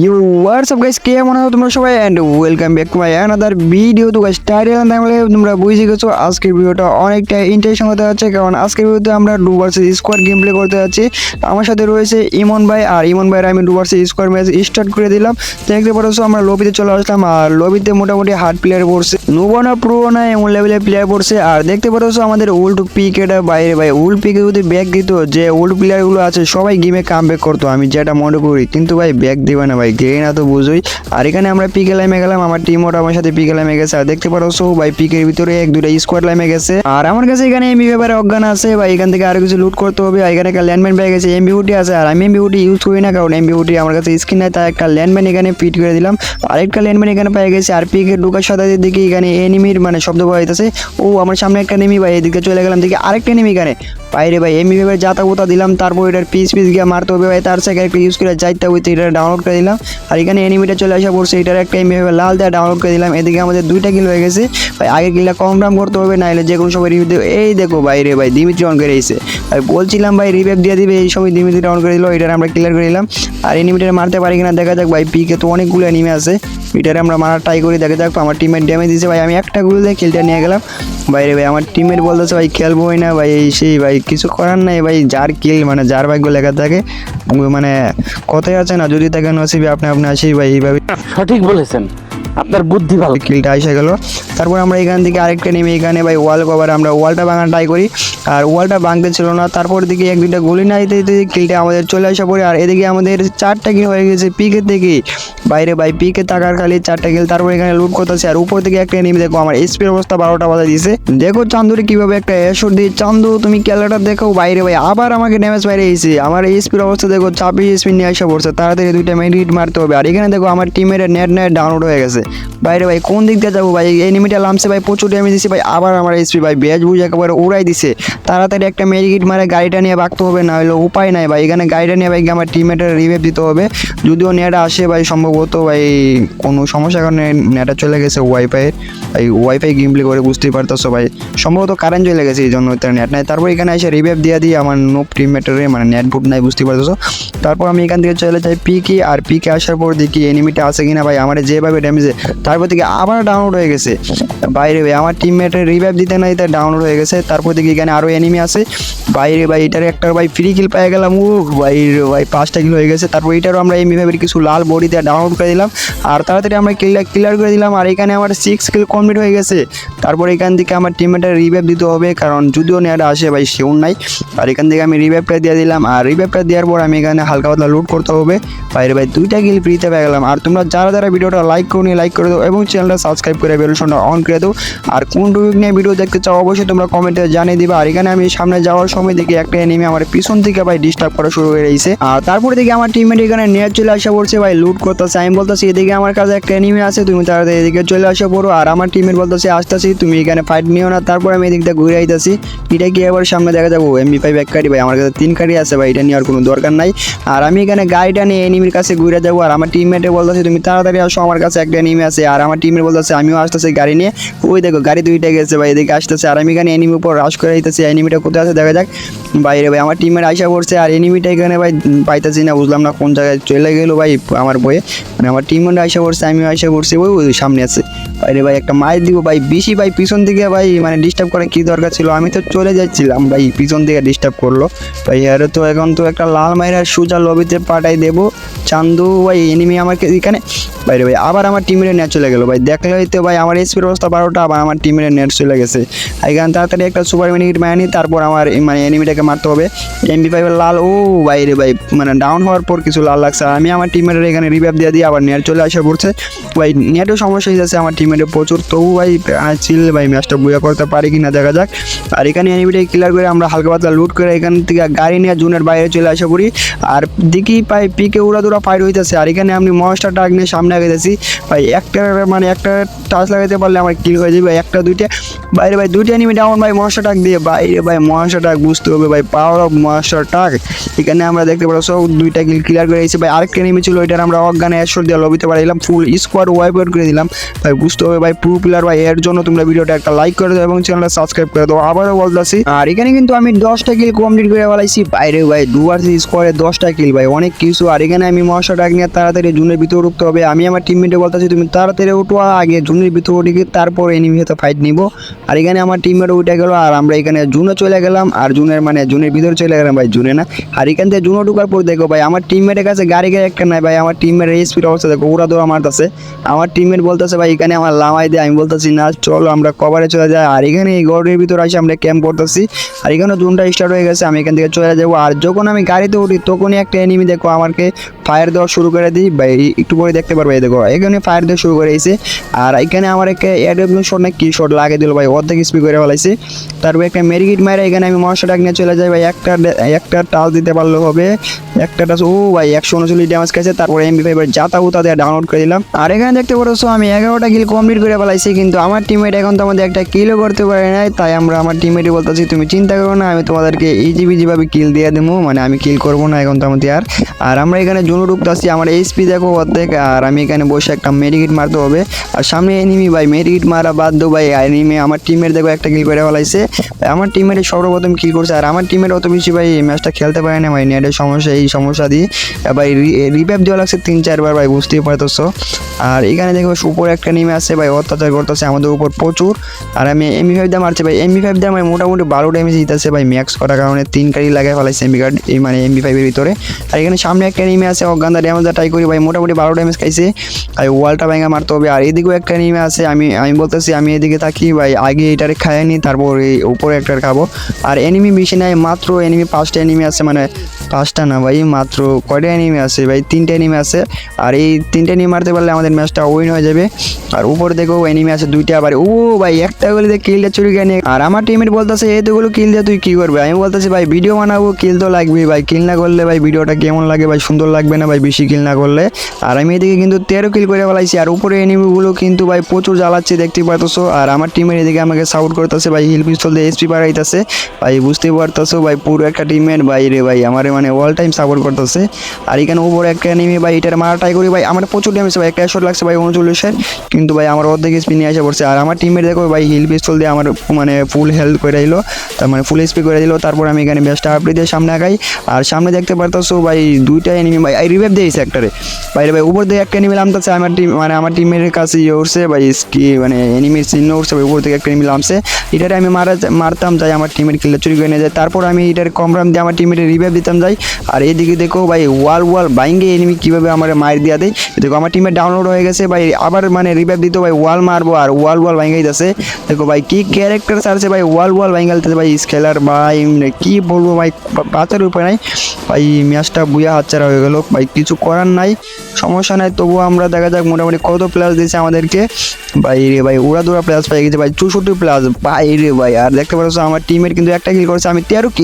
You WhatsApp guys কে মনে হয় তোমরা সবাই? And welcome back to my another video তো গাইস টাইটেল তাহলে তোমরা বুঝে গেছো, আজকের ভিডিওটা অনেকটা ইন্টারেস্টিং হতে যাচ্ছে, কারণ আজকের ভিডিওতে আমরা duo versus squad game play করতে যাচ্ছি। আমার সাথে রয়েছে ইমন ভাই, আর ইমন ভাইয়ের আমি duo versus squad match start করে দিলাম। দেখতে পাচ্ছ আমরা লবিতে চলে আসলাম, আর লবিতে মোটামুটি হার্ড প্লেয়ার পড়ছে। নুবো না প্রো না এমন লেভেলের প্লেয়ার পড়ছে, আর দেখতে পাচ্ছ আমাদের উল্ট পিক এটা বাইরে ভাই উল্ট পিকে যদি ব্যাগ দিত, যে উল্ট প্লেয়ারগুলো আছে, সবাই গেমে কাম ব্যাক করতো, আমি যেটা মনে করি, কিন্তু ভাই ব্যাগ দিবে না ভাই গেয়ে না তো বুঝোই। আর এখানে আমরা পিকে লাইমে গেলাম, আমার টিম ওটা আমার সাথে পিকে লাইমে গেছে। আর দেখতে পারছ ভাই, পিকের ভিতরে এক দুটা স্কোয়াড লাইমে গেছে। আর আমার কাছে এখানে এমবি ব্যাপারে অজ্ঞান আছে, ভাই, এখান থেকে আরও কিছু লুট করতে হবে। আর এখানে একটা ল্যান্ডম্যান পেয়ে গেছে এমবি উটি আছে। আর আমি এমবি উটি ইউজ করি না, কারণ এমবি উটি আমার কাছে স্কিন নাই, তাই একটা ল্যান্ডম্যান এখানে ফিট করে দিলাম। আরেকটা ল্যান্ডম্যান এখানে পেয়ে গেছে, আর পিকে ঢুকার সাথে দেখি এখানে এনিমির মানে শব্দ পাওয়া যাইতেছে। ও, আমার সামনে একটা নেমি ভাই, এদিকে চলে গেলাম, দেখি আরেকটা নেমি এখানে। বাইরে ভাই এমবি ভাবে যাতা গোতা দিলাম, তারপর এটার পিস পিস গিয়ে মারতে হবে, ভাই, তার সাথে একটা ইউজ করে যাইতে হবে এটা ডাউনলোড করে দিলাম। আর এখানে এনিমিটা চলে আসা পড়ছে এটার একটা এমবি ভাবে লাল দেওয়া ডাউনলোড করে দিলাম। এদিকে আমাদের দুইটা কিল হয়ে গেছে। ভাই, আগে কিলটা কম দাম করতে হবে না হলে যে কোনো সময় রিভিউ দেবে। এই দেখো ভাই রে ভাই দিমিত্রি অন করে এসে ভাই বলছিলাম ভাই রিভেপ দিয়ে দিবে, এই সময় দিমিত্রি অন করে দিল, এটার আমরা ক্লিয়ার করে দিলাম। আর এনিমিটার মারতে পারি কিনা দেখা যাক ভাই পিকে তো অনেকগুলো এনিমি আছে। এটারে আমরা মারা ট্রাই করি। দেখে, দেখো, আমার টিমের ড্যামেজ দিয়েছে। ভাই, আমি একটা গুলো দিয়ে খেলতে নিয়ে গেলাম। বাইরে ভাই, আমার টিমের বলতেছে, ভাই খেলবোই না, ভাই, এই সেই, ভাই, কিছু করার নাই, ভাই, যার কিল মানে যার ভাগ্য লেখা থাকে মানে কথাই আছে না, যদি তাকে নসিবে আপনি আপনি আসি ভাই, এইভাবে সঠিক বলেছেন। আপনার বুদ্ধি ভালো। কিলটা এসে গেল। তারপর আমরা এখান থেকে আরেকটা নেমে এখানে ভাই ওয়াল কভার আমরা ওয়ালটা ভাঙার ট্রাই করি। আর ওয়ালটা ভাঙতে ছিল না। তারপর দিকে এক দুইটা গুলি না দিতে দিতে কিলটা আমাদের চলে আসা পড়ে। আর এদিকে আমাদের চারটা কিল হয়ে গেছে পিকের থেকে। বাইরে ভাই পিকে থাকার খালি চারটা কিল। তারপর এখানে লুট করতেছে। আর উপর থেকে একটা নেমে দেখো, আমার এসপির অবস্থা বারোটা বাজা দিয়েছে দেখো চান্দুরে কীভাবে একটা এসর দিয়ে চান্দু, তুমি খেলাটা দেখো। বাইরে ভাই আবার আমাকে ড্যামেজ বাইরে এসেছে আমার এসপির অবস্থা দেখো, চাপি এসপি নিয়ে আসা পড়ছে। তাড়াতাড়ি দুইটা মেডিট মারতে হবে। আর এখানে দেখো, আমার টিমের নেট নেট ডাউনলোড হয়ে গেছে। বাইরে ভাই কোন দিক দিয়ে যাব ভাই? এনিমিটা লামছে ভাই, প্রচুর ড্যামেজ দিছে ভাই। আবার আমার এসপি ভাই বেজ বুঝ একেবারে উড়াই দিছে। তাড়াতাড়ি একটা মেডিকিট মারে, গাড়িটা নিয়ে বাঁকতে হবে, না হলে উপায় নাই ভাই। এখানে গাড়িটা নিয়ে ভাই আমার টিমেটের রিভেভ দিতে হবে। যদিও নেট আসে ভাই, সম্ভবত ভাই কোনো সমস্যার কারণে নেটটা চলে গেছে ওয়াইফাইয়ের ভাই ওয়াইফাই গেম প্লে করে বুঝতেই পারতেছো ভাই। সম্ভবত কারেন্ট চলে গেছে এই জন্য নেট নাই। তারপর এখানে এসে রিভেভ দিয়ে দিই আমার নোপ টিমমেটারে মানে নেট বুট নাই বুঝতে পারতেছো। তারপর আমি এখান থেকে চলে যাই পিকে আর পিকে আসার পর দেখি এনিমিটা আছে কিনা ভাই। আমার যেভাবে ড্যামেজে তারপর থেকে আবার ডাউনলোড হয়ে গেছে। বাইরে ভাই, আমার টিমমেটের রিভাইভ দিতে নাই তার ডাউনলোড হয়ে গেছে। তারপর দেখি এখানে আরও এনিমি আছে। বাইরে ভাই, এটার একটা ভাই ফ্রি কিল পেয়ে গেলাম। ও বাইরে ভাই, পাঁচটা কিল হয়ে গেছে। তারপর এটারও আমরা এমনি ভাবে কিছু লাল বডি দিয়ে ডাউনলোড করে দিলাম। আর তাড়াতাড়ি আমরা কিলটা ক্লিয়ার করে দিলাম। আর এখানে আমার সিক্স কিল কমপ্লিট হয়ে গেছে। তারপর এখান থেকে আমার টিমমেটের রিভাইভ দিতে হবে, কারণ যদিও নেওয়াটা আসে ভাই, সেও নাই। আর এখান থেকে আমি রিভাইভটা দিয়ে দিলাম। আর রিভাইভটা দেওয়ার পর আমি এখানে হালকা পাতলা লুট করতে হবে। বাইরে ভাই, দুইটা কিল ফ্রিতে পেয়ে গেলাম। আর তোমরা যারা যারা ভিডিওটা লাইক করো লাইক করে দাও এবং চ্যানেলটা সাবস্ক্রাইব করে বেলশনটা অন করে দাও আর কোন টপিক নিয়ে ভিডিও দেখতে চাও, অবশ্যই তোমরা কমেন্টে জানিয়ে দিবা। আর এখানে আমি সামনে যাওয়ার সময় দেখি একটা এনিমি আমার পিছন থেকে ভাই ডিস্টার্ব করা শুরু হয়ে গেছে। আর তারপরে দেখি আমার টিমমেট এখানে নেট চলে আসা পড়ছে ভাই লুট করতেছে। আমি বলতেছি, এদিকে আমার কাছে একটা এনিমি আছে, তুমি তাড়াতাড়ি এদিকে চলে আসা পড়ো। আর আমার টিমের বলতেছে, আসতেছি, তুমি এখানে ফাইট নিও না। তারপর আমি এদিক দিয়ে ঘুরে আইতাছি। এটা কি এবার সামনে দেখা যাব? এমবি ফাইভ এক কারি ভাই, আমার কাছে তিন কারি আছে ভাই, এটা নেওয়ার কোনো দরকার নাই। আর আমি এখানে গাড়িটা নিয়ে এনিমির কাছে ঘুরে যাব। আর আমার টিমমেটে বলতেছে, তুমি তাড়াতাড়ি আসো, আমার কাছে একটা এনিমি আছে। আর আমার টিমের বলতেছে, আমিও আসতেছি গাড়ি নিয়ে। ওই দেখো, গাড়ি দুইটা গেছে ভাই, এদিকে আসতেছে। আর আমি এখানে এনিমি উপর রাশ করে দিতেছি এনিমিটা কোথায় আছে দেখা যাক। বাইরে ভাই, আমার টিমের আইসা পড়ছে, আর এনিমিটা এখানে ভাই পাইতেছি না, বুঝলাম না কোন জায়গায় চলে গেলো ভাই আমার বয়ে মানে আমার টিমের আইসা পড়ছে, আমিও আইসা পড়ছি, ওই ওই সামনে আছে। বাইরে ভাই, একটা মার দিব ভাই, বেশি ভাই, পিছন দিকে ভাই মানে ডিস্টার্ব করার কি দরকার ছিল? আমি তো চলে যাচ্ছিলাম ভাই, পিছন দিকে ডিস্টার্ব করল। ভাই, আরে তো এখন তো একটা লাল মাইরার সুজা লবিতে পাঠাই দেবো। চান্দু, ভাই এনিমি আমাকে এখানে বাইরে ভাই, আবার আমার টিমের নিয়ে চলে গেলো। ভাই, দেখলে হয়তো ভাই, আমার এসপির অবস্থা বারোটা আবার আমার টিমের নেট চলে গেছে। এখানে তাড়াতাড়ি একটা সুপার মিনিট মানি তারপর আমার মানে এনিমিটাকে মারতে হবে। এমবি ফাইভের লাল, ও বাইরে ভাই মানে ডাউন হওয়ার পর কিছু লাল লাগছে। আমি আমার টিমের এখানে রিভাইভ দিয়ে দিই আবার নেট চলে আসে পড়ছে। ভাই নেটও সমস্যা হয়ে যাচ্ছে আমার টিমের প্রচুর। তবু ভাই চিল ভাই ম্যাচটা বুয়া করতে পারি কিনা দেখা যাক। আর এখানে এনিমিটাকে ক্লিয়ার করে আমরা হালকা পাতলা লুট করে এখান থেকে গাড়ি নিয়ে জুনের বাইরে চলে আসা পড়ি আর দেখি পাই পিকে উড়া দুরা ফাইট হইতেছে। আর এখানে আমি মনস্টার টাক নিয়ে সামনে আগেতেছি ভাই, একটা মানে একটা টাচ লাগাতে পারলে আমার হয়ে যাবে ভাই একটা দুইটা। বাইরে ভাই, দুইটা এনিমি ডাউন ভাই মহাশা টাক দিয়ে বাইরে ভাই মহাশা টাক বুঝতে হবে ভাই পাওয়ার অফ মহাশা টাক এখানে আমরা দেখতে পারো সব দুইটা কিল ক্লিয়ার করে এসেছি ভাই, আরেকটা এনিমি ছিল ওইটার আমরা অজ্ঞানে একশো দিয়ে লবিতে পাঠাইলাম ফুল স্কোয়াড ওয়াইপ আউট করে দিলাম। ভাই, বুঝতে হবে ভাই প্রো প্লেয়ার ভাই, এর জন্য তোমরা ভিডিওটা একটা লাইক করে দাও এবং চ্যানেলটা সাবস্ক্রাইব করে দাও। আবারও বলতেছি, আর এখানে কিন্তু আমি দশটা কিল কমপ্লিট করে ফেলাইছি। বাইরে ভাই ডুয়ার্সি স্কোয়াডে দশটা কিল ভাই, অনেক কিছু। আর এখানে আমি মহাশা টাক নিয়ে তাড়াতাড়ি জুনের ভিতরে উঠতে হবে। আমি আমার টিমমেটে বলতেছি, তুমি তাড়াতাড়ি উঠো, আগে জুনের ভিতরে উঠে তারপর এনিমি হতে ফাইট নিব। আর এখানে আমার টিমমেট উঠে গেল আর আমরা এখানে জুনে চলে গেলাম আর জুনের মানে জুনের ভিতরে চলে গেলাম ভাই, জুনে না? আর এখান থেকে জুনো ঢুকার পর দেখো ভাই, আমার টিমমেটের কাছে গাড়ি গাড়ি একটা নাই ভাই, আমার টিমমেটের স্পিড অবস্থা দেখো ওরা দৌড়া মারতেছে। আমার টিমমেট বলতেছে ভাই, এখানে আমার লামাই দিয়ে আমি বলতেছি, না, চলো আমরা কভারে চলে যাই। আর এখানে এই গড়ের ভিতরে আসে আমরা ক্যাম্প করতেছি। আর এখানে জুনটা স্টার্ট হয়ে গেছে, আমি এখান থেকে চলে যাব। আর যখন আমি গাড়িতে উঠি, তখনই একটা এনিমি দেখো আমাকে ফায়ার দেওয়া শুরু করে দিই। ভাই একটু পরে দেখতে পারবে দেখো, এখানে ফায়ার দেওয়া শুরু করে দিয়েছে আর এখানে আমার একটা এডব্লিউ শট না কি শট লাগে দিল ভাই, অর্ধেক স্পিড করে ফেলাইছে। তারপর একটা মেরিগিট মারে, এখানে আমি মহাশা ডাক নিয়ে চলে যাই ভাই, একটা একটা টাল দিতে পারলে হবে। একটা টাচ ও ভাই, একশো উনচল্লিশ ড্যামেজ খাইছে তারপরে এমবি ফাইভ যাতা উতা দিয়ে ডাউনলোড করে দিলাম। আর এখানে দেখতে পারছ, আমি এগারোটা কিল কমপ্লিট করে ফেলাইছি, কিন্তু আমার টিমমেট এখন তো আমাদের একটা কিলও করতে পারে নাই, তাই আমরা আমার টিমমেটই বলতেছি, তুমি চিন্তা করো না, আমি তোমাদেরকে ইজি বিজি ভাবে কিল দিয়ে দেবো মানে আমি কিল করব না এখন তো আমাদের আর। আর আমরা এখানে জুনো ঢুকতেছি আমার এইচপি দেখো অর্ধেক, আর আমি এখানে বসে একটা মেডিকেট মারতে হবে। আর সামনে এনিমি ভাই, মেডিকেট মারা বাদ দো ভাই এনিমি আমার টিমের দেখো একটা কিল করে ফেলাইছে। আমার টিমের সর্বপ্রথম কিল করছে, আর আমার টিমের অত বেশি ভাই এই ম্যাচটা খেলতে পারে না ভাই, নেটের সমস্যা, এই সমস্যা দিয়ে। ভাই রিভাইভ দেওয়া লাগছে তিন চারবার ভাই, বুঝতেই পারতেছো। আর এখানে দেখো উপরে একটা নেমে আসছে ভাই, অত্যাচার করতেছে আমাদের উপর প্রচুর। আর আমি এমবি ফাইভ দিয়ে মারছি ভাই এমবি ফাইভ দিয়ে আমার মোটামুটি বারো ড্যামেজ দিতেছে ভাই ম্যাক্স করার কারণে তিন কারি লাগাই ফেলাইছে এমবি কার্ড মানে এমবি ফাইভের ভিতরে। আর এখানে সামনে একটা নেমে আছে অজ্ঞানদা ড্যামেজ ট্রাই করি ভাই, মোটামুটি বারো ড্যামেজ খাইছে। আর ওয়ালটা ভেঙে মারতে হবে, আর এদিকেও একটা নিমে আছে, আমি আমি বলতেছি, আমি এদিকে থাকি ভাই, আগে এটারে খাইনি তারপর এই উপরে একটা খাব। আর এনিমি বেশি নাই, মাত্র এনিমি পাঁচটা এনিমি আছে মানে পাঁচটা না ভাই, মাত্র কয়টা এনিমি আছে ভাই? তিনটে এনিমি আছে। আর এই তিনটে এনিমি মারতে পারলে আমাদের ম্যাচটা উইন হয়ে যাবে। আর উপরে দেখো এনিমি আছে দুইটা, আবার ও ভাই, একটা গুলি দিয়ে কিলটা চুরি নিয়ে আর আমার টিমের বলতেছে এতগুলো কিল দিয়ে তুই কী করবে? আমি বলতেছি, ভাই ভিডিও বানাবো কিল তো লাগবেই ভাই। কিল না করলে ভাই ভিডিওটা কেমন লাগে ভাই? সুন্দর লাগবে না ভাই বেশি কিল না করলে? আর আমি এদিকে কিন্তু তেরো কিল করে ফেলাইছি। আর উপরে এনিমিগুলো কিন্তু ভাই প্রচুর জ্বালাচ্ছে, দেখতে পারতেছো আর আমার টিমের এদিকে আমাকে সাপোর্ট করতেছে, ভাই হিল পিস্তল দিয়ে এসপি বাড়াইতেছে। ভাই, বুঝতে পারতেছো, ভাই, পুরো একটা টিমের ভাই রে ভাই, আমার মানে অল টাইম সাপোর্ট করতেছে। আর এখানে উপরে একটা এনিমি ভাই, এটার মারা ট্রাই করি ভাই, আমার প্রচুর ড্যামেজ ভাই একটা শট লাগছে ভাই উনচল্লিশের। কিন্তু ভাই আমার অর্ধেক স্পি নিয়ে আসে পড়ছে। আর আমার টিমের দেখো ভাই হিল পিস্তল দিয়ে আমার মানে ফুল হেলথ করে দিল, তার মানে ফুল স্পি করে দিল। তারপর আমি এখানে বেস্ট আপডেট দিয়ে সামনে আগাই। আর সামনে দেখতে পারতেছো ভাই, দুইটা এনিমি ভাই, এই রিভাইভ দিয়েছে একটারে। বাইরে ভাই, উপর দিয়ে একটা এনিমি নামতেছে, আমার টিম মানে আমার টিমের কাছে ইয়ে উঠছে, ভাই কি মানে এনিমির চিহ্ন উঠছে, ভাই, উপর থেকে একটা এনিমি নামছে। এটারে আমি মারা, মারতাম, যাই আমার টিমের কিলে চুরি করে নিয়ে যায়। তারপর আমি এটার কম রাম দিয়ে আমার টিমের রিভাইভ দিতাম, যাই। আর এইদিকে দেখো ভাই, ওয়াল ওয়াল বাইঙ্গে এনিমি কীভাবে আমার মার দিয়া দেয়। দেখো, আমার টিমে ডাউনলোড হয়ে গেছে ভাই, আবার মানে রিভাইভ দিতে ভাই, ওয়াল মারবো আর ওয়াল ওয়াল ভাঙ্গাই যাচ্ছে। দেখো ভাই, কি ক্যারেক্টার ছাড়ছে ভাই, ওয়াল ওয়াল ভাঙ্গালতে ভাই স্কেলার ভাই মানে কি বলব ভাই বাঁচার উপায় নাই। ভাই, ম্যাচটা বুয়া হাতছাড়া হয়ে গেল। ভাই, কিছু করার নাই, সমস্যা নাই, তবুও আমরা দেখা যাক মোটামুটি কত প্লাস দিয়েছে আমাদেরকে। ভাই রে ভাই, ওরা দুরা প্লাস পেয়ে গেছে ভাই, চৌষট্টি প্লাস ভাই রে ভাই, আর দেখতে পাচ্ছ আমার টিমের কিন্তু একটা কিল করেছে, আমি তেরো কিল